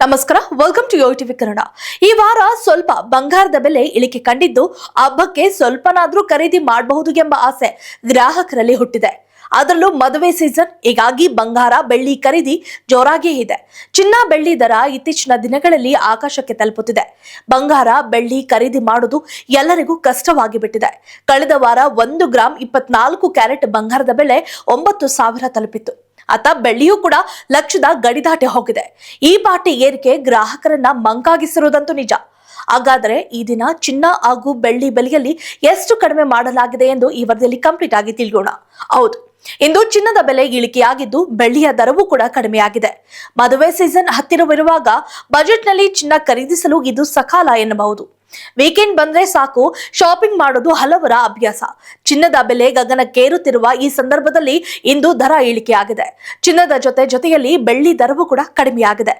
ನಮಸ್ಕಾರ welcome to Yo TV Kannada. ಈ ವಾರ ಸ್ವಲ್ಪ ಬಂಗಾರದ ಬೆಲೆ ಇಳಿಕೆ ಕಂಡಿದ್ದು ಹಬ್ಬಕ್ಕೆ ಸ್ವಲ್ಪನಾದ್ರೂ ಖರೀದಿ ಮಾಡಬಹುದು ಎಂಬ ಆಸೆ ಗ್ರಾಹಕರಲ್ಲಿ ಹುಟ್ಟಿದೆ. ಅದರಲ್ಲೂ ಮದುವೆ ಸೀಸನ್ ಹೀಗಾಗಿ ಬಂಗಾರ, ಬೆಳ್ಳಿ ಖರೀದಿ ಜೋರಾಗಿಯೇ ಇದೆ. ಚಿನ್ನ, ಬೆಳ್ಳಿ ದರ ಇತ್ತೀಚಿನ ದಿನಗಳಲ್ಲಿ ಆಕಾಶಕ್ಕೆ ತಲುಪುತ್ತಿದೆ. ಬಂಗಾರ, ಬೆಳ್ಳಿ ಖರೀದಿ ಮಾಡುವುದು ಎಲ್ಲರಿಗೂ ಕಷ್ಟವಾಗಿ ಬಿಟ್ಟಿದೆ ಕಳೆದ ವಾರ ಒಂದು ಗ್ರಾಂ ಇಪ್ಪತ್ನಾಲ್ಕು ಕ್ಯಾರೆಟ್ ಬಂಗಾರದ ಬೆಲೆ ಒಂಬತ್ತು ಸಾವಿರ ತಲುಪಿತ್ತು. ಅತ ಬೆಳ್ಳಿಯೂ ಕೂಡ ಲಕ್ಷದ ಗಡಿ ದಾಟಿ ಹೋಗಿದೆ. ಈ ಬಾಟಿ ಏರಿಕೆ ಗ್ರಾಹಕರನ್ನ ಮಂಕಾಗಿಸಿರುವುದಂತೂ ನಿಜ. ಹಾಗಾದರೆ ಈ ದಿನ ಚಿನ್ನ ಹಾಗೂ ಬೆಳ್ಳಿ ಬೆಲೆಯಲ್ಲಿ ಎಷ್ಟು ಕಡಿಮೆ ಮಾಡಲಾಗಿದೆ ಎಂದು ಈ ವರದಿಯಲ್ಲಿ ಕಂಪ್ಲೀಟ್ ಆಗಿ ತಿಳಿಯೋಣ ಹೌದು, ಇಂದು ಚಿನ್ನದ ಬೆಲೆ ಇಳಿಕೆಯಾಗಿದ್ದು ಬೆಳ್ಳಿಯ ದರವೂ ಕೂಡ ಕಡಿಮೆಯಾಗಿದೆ. ಮದುವೆ ಸೀಸನ್ ಹತ್ತಿರವಿರುವಾಗ ಬಜೆಟ್ನಲ್ಲಿ ಚಿನ್ನ ಖರೀದಿಸಲು ಇದು ಸಕಾಲ ಎನ್ನಬಹುದು. ವೀಕೆಂಡ್ ಬಂದ್ರೆ ಸಾಕು ಶಾಪಿಂಗ್ ಮಾಡೋದು ಹಲವರ ಅಭ್ಯಾಸ. ಚಿನ್ನದ ಬೆಲೆ ಗಗನಕ್ಕೇರುತ್ತಿರುವ ಈ ಸಂದರ್ಭದಲ್ಲಿ ಇಂದು ದರ ಇಳಿಕೆಯಾಗಿದೆ ಚಿನ್ನದ ಜೊತೆ ಜೊತೆಯಲ್ಲಿ ಬೆಳ್ಳಿ ದರವೂ ಕೂಡ ಕಡಿಮೆಯಾಗಿದೆ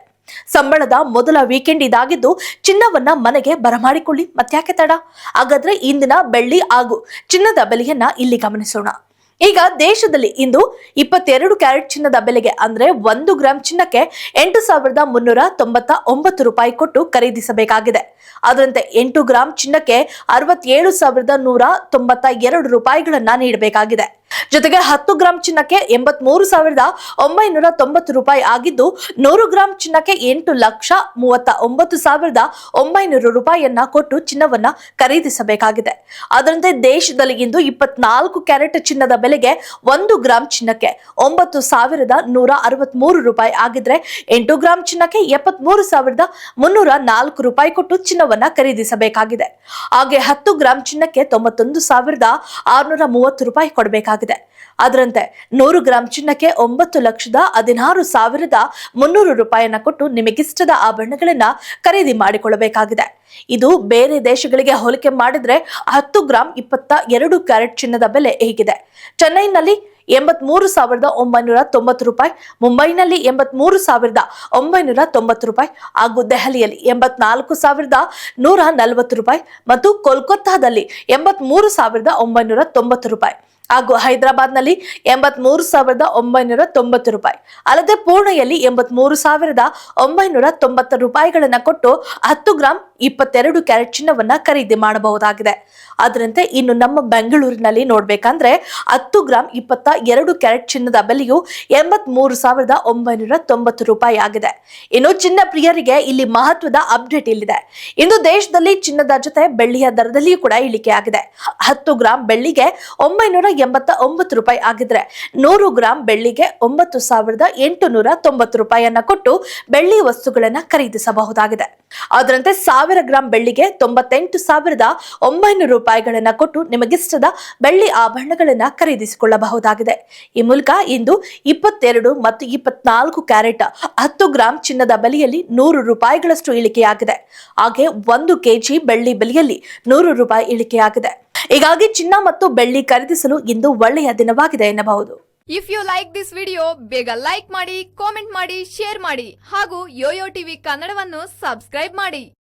ಸಂಬಳದ ಮೊದಲ ವೀಕೆಂಡ್ ಇದಾಗಿದ್ದು ಚಿನ್ನವನ್ನ ಮನೆಗೆ ಬರಮಾಡಿಕೊಳ್ಳಿ. ಮತ್ತ್ಯಾಕೆ ತಡ? ಹಾಗಾದ್ರೆ ಇಂದಿನ ಬೆಳ್ಳಿ ಹಾಗೂ ಚಿನ್ನದ ಬೆಲೆಯನ್ನ ಇಲ್ಲಿ ಗಮನಿಸೋಣ. ಈಗ ದೇಶದಲ್ಲಿ ಇಂದು ಇಪ್ಪತ್ತೆರಡು ಕ್ಯಾರೆಟ್ ಚಿನ್ನದ ಬೆಲೆಗೆ ಅಂದ್ರೆ ಒಂದು ಗ್ರಾಂ ಚಿನ್ನಕ್ಕೆ ಎಂಟು ಸಾವಿರದ ಮುನ್ನೂರ ತೊಂಬತ್ತ ಒಂಬತ್ತು ರೂಪಾಯಿ ಕೊಟ್ಟು ಖರೀದಿಸಬೇಕಾಗಿದೆ. ಅದರಂತೆ ಎಂಟು ಗ್ರಾಂ ಚಿನ್ನಕ್ಕೆ ಅರವತ್ತೇಳು ಸಾವಿರದ ನೂರ ತೊಂಬತ್ತ ಎರಡು ರೂಪಾಯಿಗಳನ್ನ ನೀಡಬೇಕಾಗಿದೆ. ಜೊತೆಗೆ ಹತ್ತು ಗ್ರಾಂ ಚಿನ್ನಕ್ಕೆ ಎಂಬತ್ಮೂರು ಸಾವಿರದ ಒಂಬೈನೂರ ತೊಂಬತ್ತು ರೂಪಾಯಿ ಆಗಿದ್ದು ನೂರು ಗ್ರಾಂ ಚಿನ್ನಕ್ಕೆ ಎಂಟು ಲಕ್ಷ ಮೂವತ್ತ ಒಂಬತ್ತು ಸಾವಿರದ ಒಂಬೈನೂರು ರೂಪಾಯಿಯನ್ನ ಕೊಟ್ಟು ಚಿನ್ನವನ್ನ ಖರೀದಿಸಬೇಕಾಗಿದೆ. ಅದರಂತೆ ದೇಶದಲ್ಲಿ ಇಂದು ಇಪ್ಪತ್ನಾಲ್ಕು ಕ್ಯಾರೆಟ್ ಚಿನ್ನದ ಬೆಲೆಗೆ ಒಂದು ಗ್ರಾಂ ಚಿನ್ನಕ್ಕೆ ಒಂಬತ್ತು ಸಾವಿರದ ನೂರ ಅರವತ್ಮೂರು ರೂಪಾಯಿ ಆಗಿದ್ರೆ ಎಂಟು ಗ್ರಾಂ ಚಿನ್ನಕ್ಕೆ ಎಪ್ಪತ್ಮೂರು ಸಾವಿರದ ಮುನ್ನೂರ ನಾಲ್ಕು ರೂಪಾಯಿ ಕೊಟ್ಟು ಚಿನ್ನವನ್ನ ಖರೀದಿಸಬೇಕಾಗಿದೆ. ಹಾಗೆ ಹತ್ತು ಗ್ರಾಂ ಚಿನ್ನಕ್ಕೆ ತೊಂಬತ್ತೊಂದು ಸಾವಿರದ ಆರುನೂರ ಮೂವತ್ತು ರೂಪಾಯಿ ಕೊಡಬೇಕಾಗಿದೆ. ಅದರಂತೆ ನೂರು ಗ್ರಾಂ ಚಿನ್ನಕ್ಕೆ ಒಂಬತ್ತು ಲಕ್ಷದ ಹದಿನಾರು ಸಾವಿರದ ಮುನ್ನೂರು ರೂಪಾಯಿಯನ್ನ ಕೊಟ್ಟು ನಿಮಗಿಷ್ಟದ ಆಭರಣಗಳನ್ನ ಖರೀದಿ ಮಾಡಿಕೊಳ್ಳಬೇಕಾಗಿದೆ. ಇದು ಬೇರೆ ದೇಶಗಳಿಗೆ ಹೋಲಿಕೆ ಮಾಡಿದ್ರೆ ಹತ್ತು ಗ್ರಾಂ ಇಪ್ಪತ್ತ ಎರಡು ಕ್ಯಾರೆಟ್ ಚಿನ್ನದ ಬೆಲೆ ಹೇಗಿದೆ. ಚೆನ್ನೈನಲ್ಲಿ ಎಂಬತ್ಮೂರು ಸಾವಿರದ ಒಂಬೈನೂರ ತೊಂಬತ್ತು ರೂಪಾಯಿ, ಮುಂಬೈನಲ್ಲಿ ಎಂಬತ್ಮೂರು ಸಾವಿರದ ಒಂಬೈನೂರ ತೊಂಬತ್ತು ರೂಪಾಯಿ, ಹಾಗೂ ದೆಹಲಿಯಲ್ಲಿ ಎಂಬತ್ನಾಲ್ಕು ಸಾವಿರದ ನೂರ ನಲವತ್ತು ರೂಪಾಯಿ ಮತ್ತು ಕೋಲ್ಕತ್ತಾದಲ್ಲಿ ಎಂಬತ್ಮೂರು ಸಾವಿರದ ಒಂಬೈನೂರ ತೊಂಬತ್ತು ರೂಪಾಯಿ. ಹಾಗೂ ಹೈದರಾಬಾದ್ನಲ್ಲಿ ಎಂಬತ್ಮೂರು ಸಾವಿರದ ಒಂಬೈನೂರ ತೊಂಬತ್ತು ರೂಪಾಯಿ. ಅಲ್ಲದೆ ಪೂರ್ಣೆಯಲ್ಲಿ ಎಂಬತ್ಮೂರು ಸಾವಿರದ ಒಂಬೈನೂರ ತೊಂಬತ್ತು ರೂಪಾಯಿಗಳನ್ನ ಕೊಟ್ಟು ಹತ್ತು ಗ್ರಾಂ ಇಪ್ಪತ್ತೆರಡು ಕ್ಯಾರೆಟ್ ಚಿನ್ನವನ್ನ ಖರೀದಿ ಮಾಡಬಹುದಾಗಿದೆ. ಅದರಂತೆ ಇನ್ನು ನಮ್ಮ ಬೆಂಗಳೂರಿನಲ್ಲಿ ನೋಡ್ಬೇಕಂದ್ರೆ ಹತ್ತು ಗ್ರಾಂ ಇಪ್ಪತ್ತ ಎರಡು ಕ್ಯಾರೆಟ್ ಚಿನ್ನದ ಬೆಲೆಯು ಎಂಬತ್ ಮೂರು ಸಾವಿರದ ಒಂಬೈನೂರ ತೊಂಬತ್ತು ರೂಪಾಯಿ ಆಗಿದೆ. ಇನ್ನು ಚಿನ್ನ ಪ್ರಿಯರಿಗೆ ಇಲ್ಲಿ ಮಹತ್ವದ ಅಪ್ಡೇಟ್ ಇಲ್ಲಿದೆ. ಇಂದು ದೇಶದಲ್ಲಿ ಚಿನ್ನದ ಜೊತೆ ಬೆಳ್ಳಿಯ ದರದಲ್ಲಿಯೂ ಕೂಡ ಇಳಿಕೆಯಾಗಿದೆ. ಹತ್ತು ಗ್ರಾಂ ಬೆಳ್ಳಿಗೆ ಒಂಬೈನೂರ ಎಂಬತ್ತ ಒಂಬತ್ತು ರೂಪಾಯಿ ಆಗಿದ್ರೆ ನೂರು ಗ್ರಾಂ ಬೆಳ್ಳಿಗೆ ಒಂಬತ್ತು ಸಾವಿರದ ಎಂಟು ನೂರ ತೊಂಬತ್ತು ರೂಪಾಯಿಯನ್ನ ಕೊಟ್ಟು ಬೆಳ್ಳಿ ವಸ್ತುಗಳನ್ನ ಖರೀದಿಸಬಹುದಾಗಿದೆ. ಅದರಂತೆ ಸಾವಿರ ಗ್ರಾಂ ಬೆಳ್ಳಿಗೆ ತೊಂಬತ್ತೆಂಟು ಸಾವಿರದ ಒಂಬೈನೂರು ರೂಪಾಯಿಗಳನ್ನ ಕೊಟ್ಟು ನಿಮಗಿಷ್ಟದ ಬೆಳ್ಳಿ ಆಭರಣಗಳನ್ನ ಖರೀದಿಸಿಕೊಳ್ಳಬಹುದಾಗಿದೆ. ಈ ಮೂಲಕ ಇಂದು ಇಪ್ಪತ್ತೆರಡು ಮತ್ತು ಇಪ್ಪತ್ನಾಲ್ಕು ಕ್ಯಾರೆಟ್ ಹತ್ತು ಗ್ರಾಂ ಚಿನ್ನದ ಬೆಲೆಯಲ್ಲಿ ನೂರು ರೂಪಾಯಿಗಳಷ್ಟು ಇಳಿಕೆಯಾಗಿದೆ. ಹಾಗೆ ಒಂದು ಕೆಜಿ ಬೆಳ್ಳಿ ಬೆಲೆಯಲ್ಲಿ ನೂರು ರೂಪಾಯಿ ಇಳಿಕೆಯಾಗಿದೆ. ಹೀಗಾಗಿ ಚಿನ್ನ ಮತ್ತು ಬೆಳ್ಳಿ ಖರೀದಿಸಲು ಇಂದು ಒಳ್ಳೆಯ ದಿನವಾಗಿದೆ ಎನ್ನಬಹುದು. If you like this video ಬೇಗ ಲೈಕ್ ಮಾಡಿ ಕಾಮೆಂಟ್ ಮಾಡಿ ಶೇರ್ ಮಾಡಿ ಹಾಗೂ ಯೋಯೋ ಟಿವಿ ಕನ್ನಡವನ್ನು ಸಬ್ಸ್ಕ್ರೈಬ್ ಮಾಡಿ.